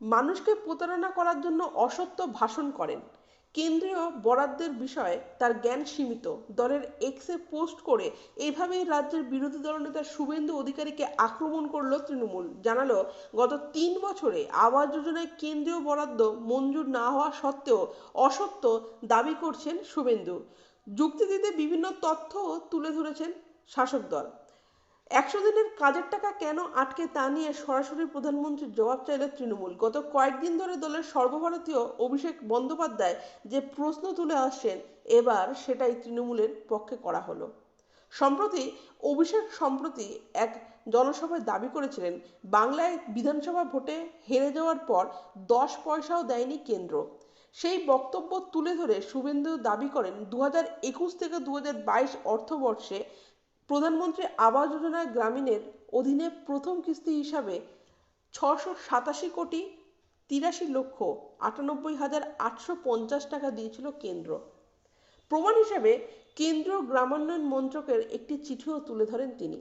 মানুষকে প্রতারণা করার জন্য অসত্য ভাষণ করেন। কেন্দ্রীয় বরাদ্দের বিষয়ে তার জ্ঞান সীমিত। দলের এক্সে পোস্ট করে এইভাবেই রাজ্যের বিরোধী দলনেতা শুভেন্দু অধিকারীকে আক্রমণ করল তৃণমূল। জানালো, গত তিন বছরে আবাস যোজনায় কেন্দ্রীয় বরাদ্দ মঞ্জুর না হওয়া সত্ত্বেও অসত্য দাবি করছেন শুভেন্দু। যুক্তি দিতে বিভিন্ন তথ্য তুলে ধরেছেন শাসক দল। একশো দিনের কাজের টাকা কেন আটকে তা নিয়ে সরাসরি প্রধানমন্ত্রীর জবাব চাইল তৃণমূল। গত কয়েকদিন ধরে দলের সর্বভারতীয় অভিষেক বন্দ্যোপাধ্যায় যে প্রশ্ন তুলে আসছেন, এবার সেটাই তৃণমূলের পক্ষে করা হলো। সম্প্রতি, অভিষেক সম্প্রতি এক জনসভায় দাবি করেছিলেন, বাংলায় বিধানসভা ভোটে হেরে যাওয়ার পর দশ পয়সাও দেয়নি কেন্দ্র। সেই বক্তব্য তুলে ধরে শুভেন্দু দাবি করেন দু একুশ থেকে দু বাইশ অর্থবর্ষে প্রধানমন্ত্রী আবাস যোজনা গ্রামীণের অধীনে প্রথম কিস্তি হিসাবে ছশো সাতাশি কোটি তিরাশি লক্ষ আটানব্বই হাজার আটশো পঞ্চাশ টাকা দিয়েছিল কেন্দ্র। প্রমাণ হিসাবে কেন্দ্রীয় গ্রামোন্নয়ন মন্ত্রকের একটি চিঠিও তুলে ধরেন তিনি।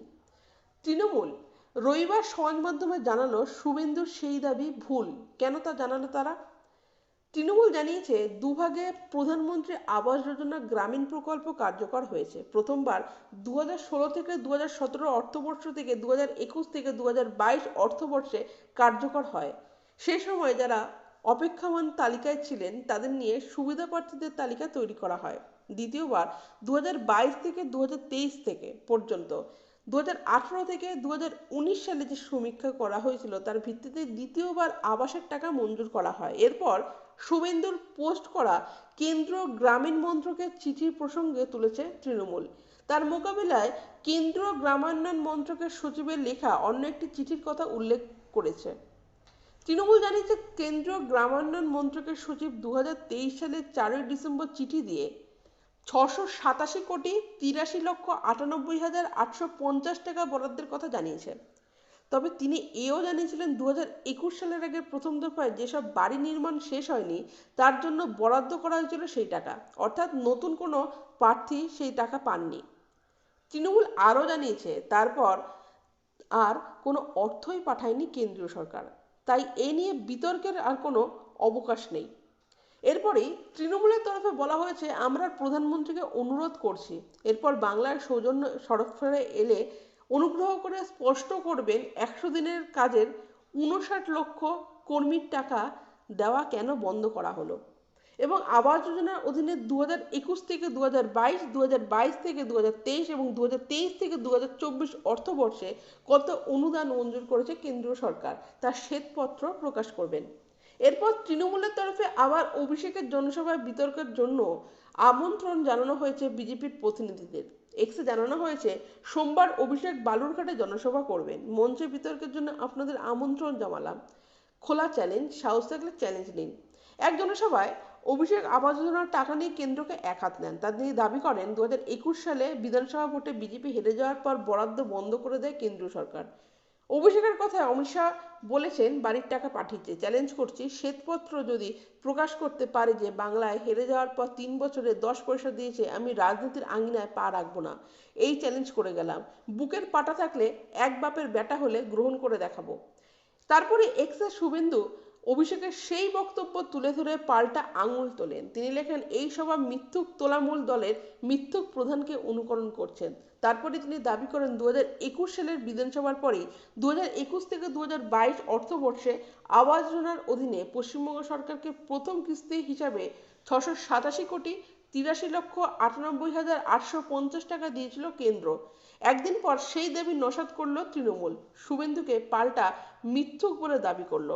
তৃণমূল, রবিবার সমাজ মাধ্যমে জানালো শুভেন্দুর সেই দাবি ভুল। কেন তা জানালো তারা? তৃণমূল জানিয়েছে, দুভাগে প্রধানমন্ত্রী আবাস যোজনা গ্রামীণ প্রকল্প কার্যকর হয়েছে। প্রথমবার দু থেকে দু সতেরো অর্থবর্ষ থেকে দু একুশ থেকে দু হাজার বাইশ অর্থবর্ষে কার্যকর হয়। সে সময় যারা অপেক্ষামান তালিকায় ছিলেন, তাদের নিয়ে সুবিধা প্রার্থীদের তালিকা তৈরি করা হয়। দ্বিতীয়বার দু হাজার বাইশ থেকে দু হাজার তেইশ থেকে পর্যন্ত। দু হাজার আঠারো থেকে দু হাজার উনিশ সালে যে সমীক্ষা করা হয়েছিল, তার ভিত্তিতে দ্বিতীয়বার আবাসের টাকা মঞ্জুর করা হয়। এরপর শুভেন্দুর পোস্ট করা কেন্দ্র গ্রামীণ মন্ত্রকের চিঠির প্রসঙ্গে তুলেছে তৃণমূল। তার মোকাবিলায় কেন্দ্র গ্রামান্নয়ন মন্ত্রকের সচিবের লেখা অন্য একটি চিঠির কথা উল্লেখ করেছে। তৃণমূল জানিয়েছে, কেন্দ্রীয় গ্রামান্নয়ন মন্ত্রকের সচিব দুই হাজার তেইশ সালের চারই ডিসেম্বর চিঠি দিয়ে ছশো সাতাশি কোটি তিরাশি লক্ষ আটানব্বই হাজার আটশো পঞ্চাশ টাকা বরাদ্দের কথা জানিয়েছে তবে তিনি এও জানিয়েছিলেন দু হাজার একুশ সালের আগে প্রথম দফায় যেসব বাড়ি নির্মাণ শেষ হয়নি, তার জন্য বরাদ্দ করা হয়েছিল সেই টাকা। অর্থাৎ নতুন কোনো প্রার্থী সেই টাকা পাননি। তৃণমূল আরও জানিয়েছে, তারপর আর কোনো অর্থই পাঠায়নি কেন্দ্রীয় সরকার। তাই এ নিয়ে বিতর্কের আর কোনো অবকাশ নেই। এরপরেই তৃণমূলের তরফে বলা হয়েছে, আমরা প্রধানমন্ত্রীকে অনুরোধ করছি। এরপর বাংলার সৌজন্য সড়ক এলে অনুগ্রহ করে স্পষ্ট করবেন, একশো দিনের কাজের উনষাট লক্ষ কর্মীর টাকা দেওয়া কেন বন্ধ করা হলো? এবং আবাস যোজনার অধীনে দু হাজার একুশ থেকে দু হাজার বাইশ দু হাজার বাইশ থেকে দু হাজার তেইশ এবং দু হাজার তেইশ থেকে দু হাজার চব্বিশ অর্থবর্ষে কত অনুদান মঞ্জুর করেছে কেন্দ্রীয় সরকার? তার শ্বেতপত্র প্রকাশ করবেন। এরপর তৃণমূলের তরফে আবার অভিষেকের জনসভায় বিতর্কের জন্য আমন্ত্রণ জানানো হয়েছে বিজেপির প্রতিনিধিদের। এক্সে জানানো হয়েছে, সোমবার অভিষেক বালুরঘাটে জনসভা করবেন। মঞ্চে বিতর্কের জন্য আপনাদের আমন্ত্রণ জানালাম। খোলা চ্যালেঞ্জ সাহস থাকলে চ্যালেঞ্জ নিন। এক জনসভায় অভিষেক আবাস যোজনার টাকা নিয়ে কেন্দ্রকে এক হাত নেন। তা তিনি দাবি করেন দু হাজার একুশ সালে বিধানসভা ভোটে বিজেপি হেরে যাওয়ার পর বরাদ্দ বন্ধ করে দেয় কেন্দ্রীয় সরকার। অভিষেকের কথায় অমিশা বলেছেন, বাড়ির টাকা পাঠিয়েছে চ্যালেঞ্জ করছি, শ্বেতপত্র যদি প্রকাশ করতে পারে যে বাংলায় হেরে যাওয়ার পর তিন বছরে দশ পয়সা দিয়েছে, আমি রাজনীতির আঙিনায় পা রাখব না। এই চ্যালেঞ্জ করে গেলাম। বুকের পাটা থাকলে এক বাপের ব্যাটা হলে গ্রহণ করে দেখাবো। তারপরে এক্সের শুভেন্দু অভিষেকের সেই বক্তব্য তুলে ধরে পাল্টা আঙুল তোলেন। তিনি লেখেন, এই সভা মিথ্যুক তোলামূল দলের মিথ্যুক প্রধানকে অনুকরণ করছেন। তারপরে তিনি দাবি করেন দু একুশ সালের বিধানসভার পরেই দু একুশ থেকে দু বাইশ অর্থবর্ষে আবাস যোজনার অধীনে পশ্চিমবঙ্গ সরকারকে প্রথম কিস্তি হিসাবে ছশো সাতাশি কোটি তিরাশি লক্ষ আটানব্বই হাজার আটশো পঞ্চাশ টাকা দিয়েছিল কেন্দ্র। একদিন পর সেই দাবি নসাদ করল তৃণমূল। শুভেন্দুকে পাল্টা মিথ্যুক বলে দাবি করল।